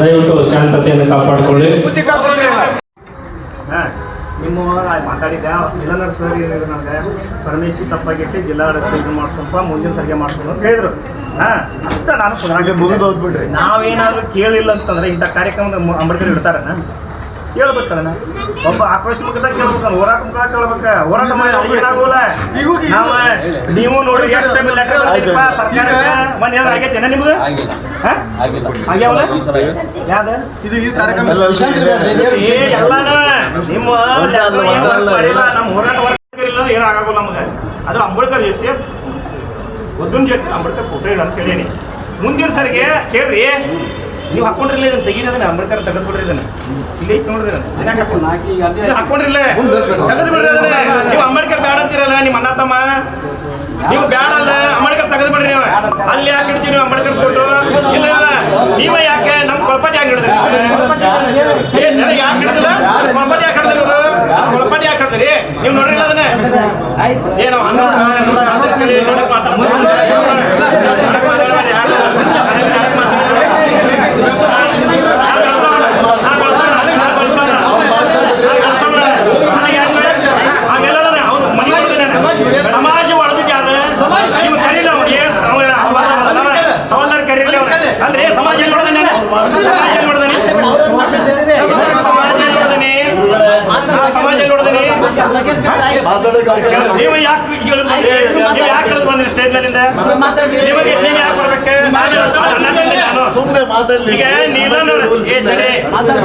ದಯವಿಟ್ಟು ಶಾಂತತೆಯನ್ನು ಕಾಪಾಡಿಕೊಳ್ಳಿ. ನಿಮ್ಮ ಮಾತಾಡಿದ್ದೆ ಇಲ್ಲಂದ್ರೆ ಸರ್ ಏನಿದ್ರು ನನಗೆ ಪರಮೇಶ್ವರ್ ತಪ್ಪಾಗಿಟ್ಟು ಜಿಲ್ಲಾಡಳಿತ ಇದು ಮಾಡ್ಸಪ್ಪ ಮುಂದಿನ ಸರಿಗೆ ಮಾಡ್ಸೋಣ ಅಂತ ಹೇಳಿದ್ರು. ಹಾ ಅಂತ ನಾನು ಪುನಃ ಮುಗಿದು ಹೋಗ್ಬಿಡ್ರಿ ನಾವೇನಾದ್ರೂ ಕೇಳಿಲ್ಲ ಅಂತಂದ್ರೆ ಇಂಥ ಕಾರ್ಯಕ್ರಮದ ಅಂಬೇಡ್ಕರ್ ಇಡ್ತಾರನ? ಕೇಳ್ಬೇಕಲ್ಲ ಒಬ್ಬ ಆಕ್ರೋಶ ಮುಖದಾಗ ಕೇಳ್ಬೇಕಲ್ಲ ಹೋರಾಟ ಮುಖದಾಗ ಕೇಳ್ಬೇಕ. ಹೋರಾಟ ಮಾಡಿ ಅವ್ರಿಗೆ ಏನಾಗೋಲ್ಲ. ನಾವು ನೀವು ನೋಡಿ ಎಷ್ಟು ಟೈಮ್ ಲೆಟರ್ ಬರ್ತೀರಪ್ಪ ಸರ್ಕಾರಕ್ಕೆ ಆಗೈತೆ ಏನ ನಿಮ್ಗೆ? ಆಗ್ಯಾವಲ್ಲ? ಯಾವ್ದು? ಇದು ಈ ಕಾರ್ಯಕ್ರಮ. ಎಲ್ಲಾನು ನಿಮ್ಮ ನಮ್ಮ ಹೋರಾಟ ವರ್ಕ್ ಇಲ್ಲ ಏನೂ ಆಗೋಲ್ಲ ನಮಗೆ. ಅದು ಅಂಬೇಡ್ಕರ್ ಜೊತೆ ಒದ್ದನ್ ಜೊತೆ ಅಂಬೇಡ್ಕರ್ ಫೋಟೋ ಇಡ ಅಂತ ಕೇಳೀನಿ ಮುಂದಿನ ಸರಿಗೆ ಕೇಳ್ರಿ. ನೀವು ಹಾಕೊಂಡ್ರಿಲ್ಲ ಇದನ್ನ ತೆಗೀರಿ ಅದನ್ನ ಅಂಬೇಡ್ಕರ್ ತೆಗೆದು ಬಿಡ್ರಿ ಇದನ್ನ. ಇಲ್ಲಿ ನೋಡ್ರಿ ಯಾಕ್ ಹಾಕೊಂಡ್- ಹಾಕೊಂಡ್ರಿಲ್ಲ ತೆಗೆದು ಬಿಡ್ರಿ ಅದನ್ನ. ನೀವು ಅಂಬೇಡ್ಕರ್ ಬೇಡ ಅಂತೀರಲ್ಲ ನಿಮ್ಮ ಅಣ್ಣ ತಮ್ಮ ನೀವು ಬೇಡ ಅಲ್ಲ ಅಂಬೇಡ್ಕರ್ ತೆಗೆದು ಬಿಡ್ರಿ ನೀವು. ಅಲ್ಲಿ ಯಾಕೆ ಇಡ್ತೀರಿ ನೀವು ಅಂಬೇಡ್ಕರ್ ಫೋಟೋ ಇಲ್ಲ ನೀವ ನೀವೇ ಯಾಕೆ? ನಮ್ಮ ಕೊಳಪಟ್ಟಿ ಯಾಕೆ ಹಿಡಿದ್ರಿ ಯಾಕೆ ಹಿಡಿದಿಲ್ಲ? ಕೊಳಪಾಟಿ ಯಾಕೆ ಹಿಡಿದ್ರಿ ಇವರು ಕೊಳಪಟ್ಟಿ ಯಾಕೆ ಹಿಡಿದ್ರಿ? ನೀವು ನೋಡ್ರಿ ಅದನ್ನ. ಏನೋ ನಾವು ನೋಡಕ್ ಸಮಾಜ ಒಳದಿದ್ದು ಯಾರು ನೀವು ಕರೀಲ ಹವಾಲ್ದಾರ್ ಕರೀಲಿ ಅವ್ರು ಅಲ್ರಿ ಸಮಾಜ ಎಲ್ಲಿ ನೋಡ್ದಾನೆ ಸಮಾಜ ಎಲ್ಲಿ ನೋಡ್ದಾನೆ ಸಮಾಜ ಎಲ್ಲಿ ನೋಡ್ದಾನೆ ನಾ ಸಮಾಜ ಎಲ್ಲಿ ನೋಡ್ದಾನೆ ಮಾತಾಡಕ್ಕೆ ಅವಕಾಶ ನೀವು ಯಾಕೆ ಕೇಳಿದ್ ಬಂದ್ರಿ ನೀವು ಯಾಕೆ ಕೇಳಿದ್ ಬಂದ್ರಿ ಸ್ಟೇಟ್ ನಲ್ಲಿಂದ ನಿಮಗೆ ನೀವು ಯಾಕೆ ಬರ್ಬೇಕು ನಾನು ನನ್ನಿಂದ ನಾನು ಸುಮ್ಮನೆ ಮಾತಾಡ್ಲಿ.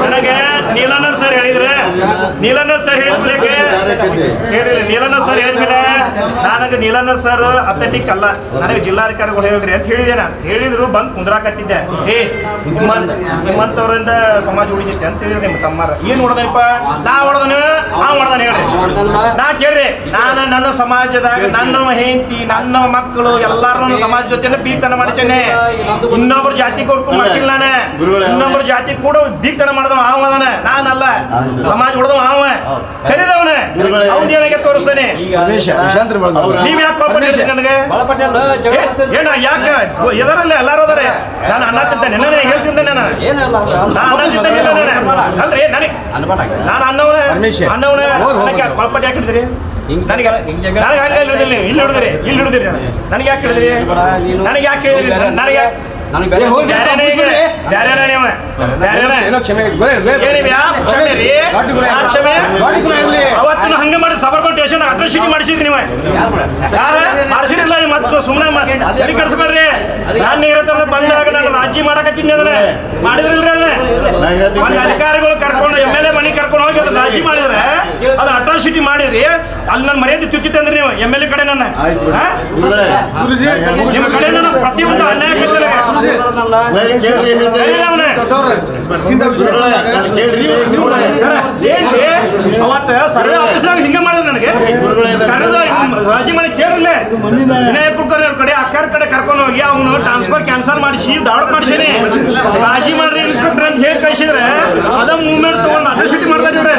ನನಗೆ ನೀಲಣ್ಣರ್ ಸರ್ ಹೇಳಿದ್ರೆ ನೀಲನ ಸರ್ ಹೇಳಿದ್ಮೇಲೆ ಹೇಳಿ ನೀಲಣ್ಣರ್ ಸರ್ ಹೇಳಿದ್ಮೇಲೆ ನನಗೆ ನೀಲನ ಸರ್ ಅಥೆಂಟಿಕ್ ಅಲ್ಲ. ನನಗೆ ಜಿಲ್ಲಾಧಿಕಾರಿಗಳು ಹೇಳಿದ್ರಿ ಅಂತ ಹೇಳಿದೆ ನಾನು. ಹೇಳಿದ್ರು ಬಂದು ಕುಂದ್ರಾಕತ್ತಿದ್ದೆ. ಏ ನಿಮ್ಮಂತ ನಿಮ್ಮಂತವ್ರಿಂದ ಸಮಾಜ ಉಳಿತೈತೆ ಅಂತ ಹೇಳಿದ್ರೆ ನಿಮ್ಮ ತಮ್ಮಾರ. ಏನ್ ಹೊಡೆದನಪ್ಪ? ನಾ ಹೊಡೆದನು? ನಾ ಹೊಡೆದನ ಹೇಳ್ರಿ. ನಾ ಕೇಳ್ರಿ. ನಾನು ನನ್ನ ಸಮಾಜದಾಗ ನನ್ನ ಹೆಂಡತಿ ನನ್ನ ಮಕ್ಕಳು ಎಲ್ಲಾರು ಸಮಾಜ ಜೊತೆ ಬೀತನ ಮಾಡಿದ್ದೇನೆ ಇನ್ನೊಬ್ರು ಜಾತಿ ಕೊಡ್ಕೊಂಡು ಮಾಡಿಸಿಲ್ಲ ನಾನೇ. ಇನ್ನೊಬ್ರು ಜಾತಿ ಕೂಡ ಬೀತನ ಮಾಡ್ದವ ಅವ ಅದಾನ ನಾನಲ್ಲ. ಸಮಾಜ ಹೊಡೆದವ ಅವ ಕರೀದವನ. ಅವ್ನ. ಏನಾಗೆ ತೋರಿಸ್ತಾನೆ. ಅವ್ರ- ನೀವ್ ಯಾಕೆ ಕಾಪಾಡಿಸಿ ನನಗೆ ಏ- ಏನ ಯಾಕೆ ಎದರಲ್ಲ ಎಲ್ಲಾರು ಅದಾರೆ ನಾನು ಅನ್ನ ತಿಂತೇನೆ ನಾನು ಹೇಳ್ತಿದ್ದೆ ನಾನು ನಾನು ಅನ್ನ ತಿಂತೇನೆ ನಾನು ಅಲ್ರಿ ನನಗೆ ನಾನು ಅನ್ನವನ ಅನ್ನವನ ನನಗೆ ಕೊಳಪಟ್ಟಿ ಯಾಕೆ ಹಿಡಿದ್ರಿ ನನಗೆ ನನಗೆ ಹಂಗೆ ಹಿಡಿದಿಲ್ಲ ನೀವು ಇಲ್ಲಿ ಹಿಡಿದ್ರಿ ಇಲ್ಲಿ ಹಿಡಿದ್ರಿ ನನಗೆ ಯಾಕೆ ಹಿಡಿದ್ರಿ ನನಗೆ ಯಾಕೆ ಹೇಳಿದ್ರಿ ನನಗೆ ಯಾಕೆ ಬ್ಯಾರೇನೇ ಈಗ ಬ್ಯಾರೇನೇ ನೀವು ಬ್ಯಾರೇನೇ ಏನಿವ್ ಯಾ ಕ್ಷಮೆ ರೀ ಯಾ ಕ್ಷಮೆ ಅವತ್ತಿನ ಹಂಗೆ ಮಾಡಿ ಸಬರ್ಬನ್ ಅಟ್ರಾಸಿಟಿ ಮಾಡಿಸಿದ್ರಿ ನೀವು? ಯಾರ? ಮಾಡಿಸಿರಿಲ್ಲ ನೀವು ಮತ್ತೆ ಸುಮ್ಮನೆ ತಲೆ ಕೆಡಿಸ್ಬೇಡ್ರಿ? ನಾನು ಇರತ್ತ ಬಂದಾಗ ನಾನು ರಾಜಿ ಮಾಡಕತ್ತೀನಿ ಅದನ್ನ ಮಾಡಿದ್ರಿಲ್ರಿ ಅದನ್ನ. ಒಂದು ಅಧಿಕಾರಿಗಳು ಕರ್ಕೊಂಡು ಎಂ ಎಲ್ ಎ ಮನೆ ಕರ್ಕೊಂಡು ಹೋಗಿ ಅದನ್ನ ರಾಜಿ ಮಾಡಿದ್ರೆ ಅದು ಅಟ್ರಾಸಿಟಿ ಮಾಡಿದ್ರಿ ಅಲ್ಲಿ ನನ್ನ ಮರ್ಯಾದೆ ಚುಚ್ಚಿತೆ ಅಂದ್ರೆ ನೀವು ಎಂ ಎಲ್ ಎ ಕಡೆ ನನ್ನ. ನಿಮ್ಮ ಕಡೆ ನನ್ನ ಪ್ರತಿಯೊಂದು ಅನ್ಯಾಯ ಅವತ್ತ ಸರ್ವೆ ಆಫೀಸ್ನಾಗ ಹಿಂಗೆ ಮಾಡಿದ್ರು ನನಗೆ. ರಾಜಿ ವಿನಯ ಕುಲಕರ್ಣಿ ಅವ್ರ ಕಡೆ ಅಕ್ಕಾರ ಕಡೆ ಕರ್ಕೊಂಡು ಹೋಗಿ ಅವನು ಟ್ರಾನ್ಸ್ಫರ್ ಕ್ಯಾನ್ಸಲ್ ಮಾಡಿಸಿ ದಾಡ್ ಮಾಡಿಸೀನಿ. ರಾಜಿ ಮಾಡ್ರಿ ಇನ್ಸ್ಪೆಕ್ಟರ್ ಅಂತ ಹೇಳಿ ಕಳಿಸಿದ್ರೆ ಅದ ಮೂವ್ಮೆಂಟ್ ತಗೊಂಡು ಅಡ್ರೆಸಿಟಿ ಮಾಡ್ತಾರೆ ಇವ್ರೆ.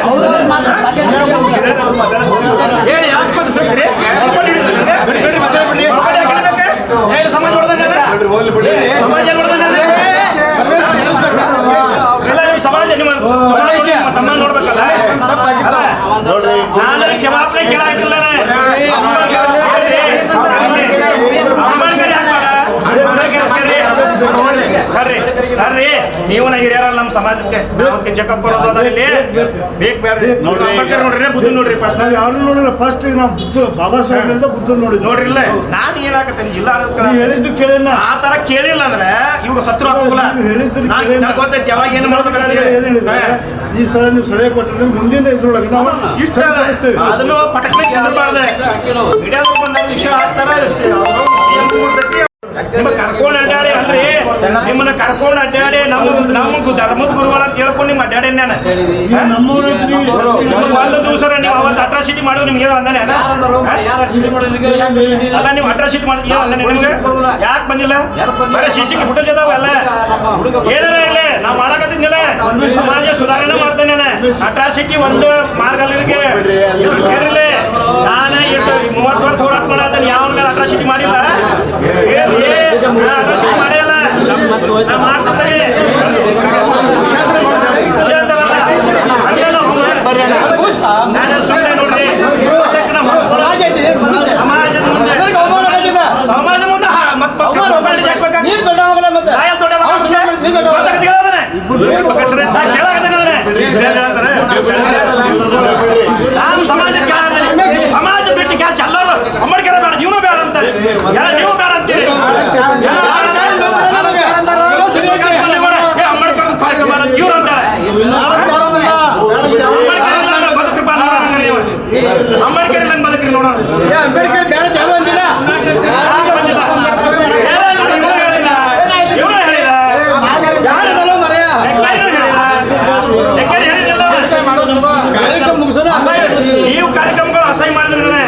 ಏ ಯಾಕೆ ಸಮಾಜ ನೋಡ್ರಿ ನಾನು ಕ್ಷಮಾಪಣೆ ಕೇಳಾಕಿಲ್ಲ ಅಂಬೇಡ್ಕರ್ ಯಾಕೆ ಬೇಡ? ಅಂಬೇಡ್ಕರ್ ಕರ್ರಿ. ಕರ್ರಿ ಬರ್ರಿ. ನೀವು ಹಿರಿಯರ ಹಿರಿಯರಲ್ಲ ನಮ್ಮ ಸಮಾಜಕ್ಕೆ. ನಾವು ಚೆಕಪ್ ಬರೋದು ಬೇಕು ಬೇಡ್ರಿ. ನೋಡ್ರಿ. ಅಂಬೇಡ್ಕರ್ ನೋಡ್ರಿ ಬುದ್ಧ ನೋಡ್ರಿ ಫಸ್ಟ್ ನಾವು ಯಾರು ನೋಡಿಲ್ಲ. ಫಸ್ಟ್ ನಾವು ಬುದ್ಧ ಬಾಬಾ ಸಾಹೇಬ್ರಿಂದ ಬುದ್ಧ ನೋಡಿ ನೋಡ್ರಿಲ್ಲ ನಾನು ಏನಾಗತ್ತೇನೆ ಜಿಲ್ಲಾ ಕೇಳಿಲ್ಲ ಹೇಳಿದ್ದು ಕೇಳಿನ ಆ ತರ ಕೇಳಿಲ್ಲ ಅಂದ್ರೆ ಇವ್ರು ಸತ್ರು ಆಗೋಲ್ಲ ಗೊತ್ತೈತಿ ಯಾವಾಗ ಏನು ಹೇಳಿದ್ರೆ ಈ ಸಲ ನೀವು ಸಲಹೆ ಕೊಟ್ಟರೆ ಮುಂದಿನ ಇದ್ರೊಳಗೆ ನಾವು ಇಷ್ಟ ಅದನ್ನು ಪಟಕ್ನೆ ಬಂದಾಗ ವಿಷಯ ಹಾಕ್ತಾರ. ನಿಮಗೆ ಕರ್ಕೊಂಡು ಅಡ್ಡಾಡಿ ಅಲ್ರಿ. ನಿಮ್ಮನ್ನ ಕರ್ಕೊಂಡು ಅಡ್ಡಾಡಿ ನಮ್ ನಮ್ ಧರ್ಮದ ಗುರುವಲ್ಲ ಅಂತ ಹೇಳ್ಕೊಂಡು ನಿಮ್ಮ ಅಡ್ಡಾಡಿ ನಾನು. ಒಂದು ದಿವಸ ನೀವು ಅವತ್ತು ಅಟ್ರಾಸಿಟಿ ಮಾಡೋ ನಿಮ್ಗೆ ಅಂದಾನೆ ಅಲ್ಲ? ನೀವು ಅಟ್ರಾಸಿಟಿ ಅಂದಾನೆ ನಿಮ್ಗೆ. ಯಾಕೆ ಬಂದಿಲ್ಲ? ಬರೀ ಶಿಶಿಗೆ ಫುಟೇಜ್ ಅದಾವಲ್ಲ. ಏನಾರ ಇರ್ಲಿ ನಾ ಮಾಡಕತ್ತಿದ್ದಿಲ್ಲ. ಸಮಾಜ ಸುಧಾರಣೆ ಮಾಡ್ತೇನೆ ಅಟ್ರಾಸಿಟಿ ಒಂದು ಮಾರ್ಗಲ್ಲಿಗೆ ಅಟ್ರಾಸಿಟಿ ಮಾಡಿಲ್ಲ? ಅಟ್ರಾಸಿಟಿ ಮಾಡಿಲ್ಲ. ನಾನು ಸುಮ್ಮನೆ ನೋಡ್ರಿ ಸಮಾಜದ ಮುಂದೆ ಸಮಾಜ ಮುಂದೆ ಮತ್ತ್ ಮಕ್ಕಳು ಹೋಗ್ಬೇಡಿ, ಯಾಕ್ ಬೇಕಾಗ್- ನಾ ಯಾಕ್ ದೊಡ್ಡ ಮಗ ಆಗ್ತೀನಿ? ಗೊತ್ತಾಗತ್ತೆ ಕೇಳೋದನ್ನ? ಬಕಸ್ರೆ, ನಾ ಕೇಳಾಕತ್ತೀನಿ ಅದನ್ನ. ಏನ್ ಹೇಳ್ತಾರೆ? ನಾನು ಸಮಾಜ ಕೇಳಾಕತ್ತೀನಿ. ಸಮಾಜ ಬಿಟ್ಟು ಕ್ಯಾಶ್ ಎಲ್ಲರೂ ಅಂಬೇಡ್ಕರ್ ಬೇಡ ಇವನು ಬೇಡ ಅಂತಾರೆ ಎಲ್ಲ ನೀವು ಬೇಡ ಅಂತೀರಿ ಎಲ್ಲ ಏ, ಅಂಬೇಡ್ಕರ್ ಕಾರ್ಯಕ್ರಮ ಅಂತ ಇವ್ರು ಅಂತಾರೆ ಅಂಬೇಡ್ಕರ್ ಇಲ್ಲ ಅಂದ್ರೆ ಬದುಕ್ರಿ ಬಾ ನೋಡೋಣ ಹಂಗಾರೆ ನೀವು. ಅಂಬೇಡ್ಕರ್ ಇಲ್ಲ ಅಂದ್ರೆ ಬದುಕ್ರಿ ನೋಡೋಣ ಯಾಕ್ ಬಂದಿಲ್ಲ? ಏ, ನಾನು ಇವ್ನು ಹೇಳಿಲ್ಲ. ಇವ್ನು ಹೇಳಿಲ್ಲ. ಲೆಕ್ಕಾಚಾರ ಹೇಳಿಲ್ಲ. ಲೆಕ್ಕಾಚಾರ ಹೇಳಿದ್ದಿಲ್ಲ. ಅಸಹ್ಯ. ನೀವು ಕಾರ್ಯಕ್ರಮಗಳು ಅಸಹ್ಯ ಮಾಡಿದ್ರೆ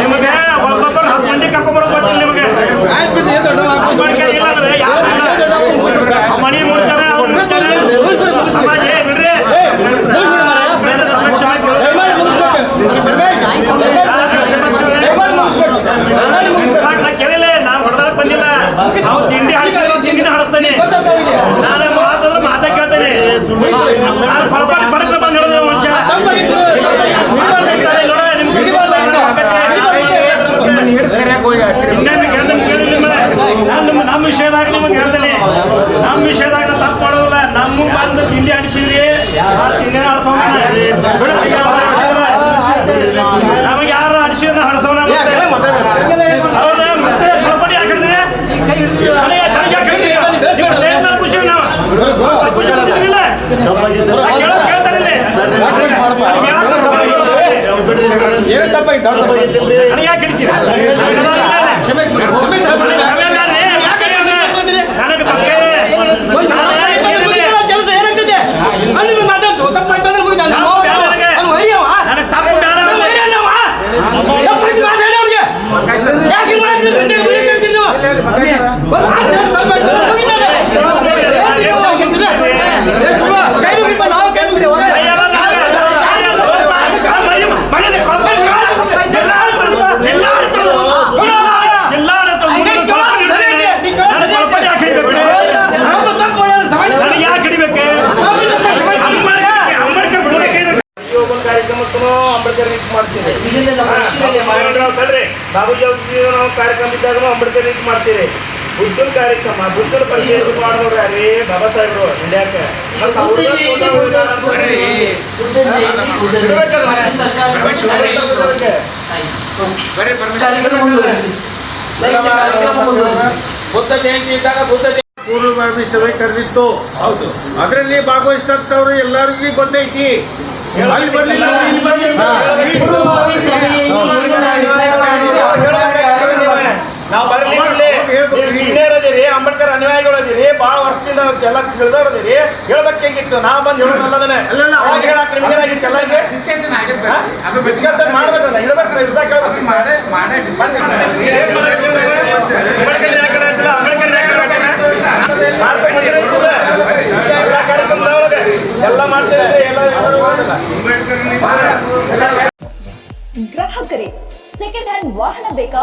ನಿಮಗೆ ಒಬ್ಬೊಬ್ಬರು ಹತ್ತು ಮಂದಿ ಕರ್ಕೊಂಡ್ಬರೋದು ಗೊತ್ತಿಲ್ಲ ನಿಮಗೆ ಅಂಬೇಡ್ಕರ್ ಇಲ್ಲ ಅಂದ್ರೆ ಯಾರು ಇಲ್ಲ. ಆ ಮಣಿ ಮುಡ್ತಾರೆ ಅವ್ರು ಮುಡ್ತಾರೆ ಸಮಾಜ ಏ ಬಿಡ್ರಿ ಬೇರೆ ಸಮಸ್ಯೆ ಆಗಿ ಸಾಕ್ ನಾ ಕೇಳಿಲ್ಲ ನಾ ಹೊಡೆದಾಕ್ ಬಂದಿಲ್ಲ ನಾವು ತಿಂಡಿ ಹಡಿಸಿದ್ರೆ ತಿಂಡಿನ ಹಡಿಸ್ತಾನೆ ನಾನು ಮಾತಾದ್ರೆ ಮಾತಾ ಕೇಳ್ತೇನೆ ನಾನು ಫಳಫಳ ಪಡಕ್ರ ಬಂದು ಹೇಳಿದ್ರೆ ಮನುಷ್ಯ ಮಾತಾಡ್ತಾರೆ ನೋಡು, ನಿಮ್ ಕಡೆ ಬರ್ತಾ ಇಲ್ಲ, ಹೋಗತ್ತೆ. ಇನ್ನೇನು ಕೇಳ್ದೆ ಕೇಳಿ ನಿಮ್ಮನ್ನ. ನಾನ್ ನಿಮ್ಮ ನಮ್ಮ ವಿಷಯದಾಗ ನಿಮಗೆ ಹೇಳ್ತೇನೆ ನಮ್ಮ ವಿಷಯದಾಗ ನಾ ತಪ್ಪು ಮಾಡೋದಿಲ್ಲ ನಮ್ಮ ಬಂದು ತಿಂಡಿ ಹಡಿಸಿದ್ರಿ ಆ ತಿಂಡಿ ಹಡ್ಸೋಣ ನಮಗೆ ಯಾರು ಹಡಿಸಿದ ಹಡ್ಸೋಣ ಹೌದಾ ಮತ್ತೆ ಪ್ರಪಂಚ ಯಾಕೆ ಹಿಡಿದ್ರಿ ನನಗೆ ನನಗೆ ಯಾಕೆ ಹಿಡಿದ್ರಿ ಏನ್ ಮೇಲೆ ಖುಷಿ ನಾವು ಸ್ವಲ್ಪ ಖುಷಿ ಬಂದಿದ್ರಿಲ್ಲ ಕೇಳೋ ಕೇಳ್ತಾರೆ ಇಲ್ಲಿ. ನನಗೆ ಯಾಕೆ ನನಗೆ ಯಾಕೆ ಹಿಡಿತೀರಾ ಕ್ಷಮೆ ಮಾಡ್ರಿ. ಯಾಕೆ ಹಿಡಿದ್ರಿ? ನನಗೆ ಪಕ್ಕ ಇದೆ. ನಾನು ಯಾಕೆ ಹಿಡಿದ್ರಿ? ತಪ್ಪು ಬೇಡ ನನಗೆ. ನನಗೆ ತಪ್ಪು ಬೇಡ ನನಗೆ. ಕೈಯೆಲ್ಲ ನನಗೆ. ಕೈಯೆಲ್ಲ ಆ ಮರಿ- ಮರ್ಯಾದೆ ಕೊಡ್ಬೇಕು. ಜಿಲ್ಲಾಡಳಿತ- ಜಿಲ್ಲಾಡಳಿತ- ಜಿಲ್ಲಾಡಳಿತ ಮುಂದೆ ಕೊಡ್ಬೇಕು ಇರ್ತೀನಿ. ನನಗೆ ಕೊಡ್ಬೇಕು ಯಾಕೆ ಹಿಡಿಬೇಕು? ನನಗೆ ಯಾಕೆ ಹಿಡಿಬೇಕು? ಅಂಬೇಡ್ಕರ್ ಅಂಬೇಡ್ಕರ್ ಬಿಡೋದಕ್ಕೆ ಇದು ಪ್ರತಿಯೊಬ್ಬ ಕಾರ್ಯಕ್ರಮಕ್ಕೂ ಅಂಬೇಡ್ಕರ್ ರೀತಿ ಮಾಡ್ತೀವಿ ತಡ್ರಿ ಬಾಬುಜಿ ಅವ್ರ ನಾವು ಕಾರ್ಯಕ್ರಮ ಇದ್ದಾಗ ಅಂಬೇಡ್ಕರ್ ರೀತಿ ಮಾಡ್ತೀರಿ ಬುದ್ಧನ ಕಾರ್ಯಕ್ರಮ ಬುದ್ಧನ ಪರಿಚಯ ಮಾಡಿದವ್ರು ಅರೇ ಬಾಬಾ ಸಾಹೇಬ್ರು ಇಂಡಿಯಾಕ್ಕೆ ಮತ್ತೆ ಅವ್ರ್ನ ಬುದ್ಧ ಜಯಂತಿ ಇದ್ದಾಗ ಬುದ್ಧ ಜಯಂತಿ ಪೂರ್ವಭಾವಿ ಸಭೆ ಕರೆದಿತ್ತು ಹೌದು ಅದರಲ್ಲಿ ಭಾಗವಹಿಸ್ತವ್ರು ಎಲ್ಲರಿಗೂ ಗೊತ್ತೈತಿ ಅಲ್ಲಿ ಬರ್ಲಿಲ್ಲ ಇಲ್ಲಿ ಬರ್ಲಿಲ್ಲ. ಪೂರ್ವಭಾವಿ ಸಭೆಯಲ್ಲಿ ನಾವು ಬರ್ಲಿಲ್ಲ ಸೀನಿಯರ್ ಅದಿರಿ ಅಂಬೇಡ್ಕರ್ ಅನುಯಾಯಿಗಳು ಅದಿರಿ ಭಾಳ ವರ್ಷದಿಂದ ಎಲ್ಲ ತಿಳಿದವ್ರು ಅದಿರಿ ಹೇಳ್ಬೇಕಾಗಿತ್ತು ನಾ ಬಂದು ಹೇಳೋದಲ್ಲದನೆ ನಿಮ್ಗೇನಾಗಿತ್ತು ಎಲ್ಲರಿಗೆ ಡಿಸ್ಕಷನ್ ಆಗುತ್ತೆ ಹಾ? ಅದು ಡಿಸ್ಕಷನ್ ಮಾಡ್ಬೇಕಲ್ಲ ಮಾಡೇ ಮಾಡೇ ಎಲ್ಲ ಎಲ್ಲ ಎಲ್ಲ ಹೋಗೋದಿಲ್ಲ. ಗ್ರಾಹಕರೇ ಸೆಕೆಂಡ್ ಹ್ಯಾಂಡ್ ವಾಹನ ಬೇಕಾ?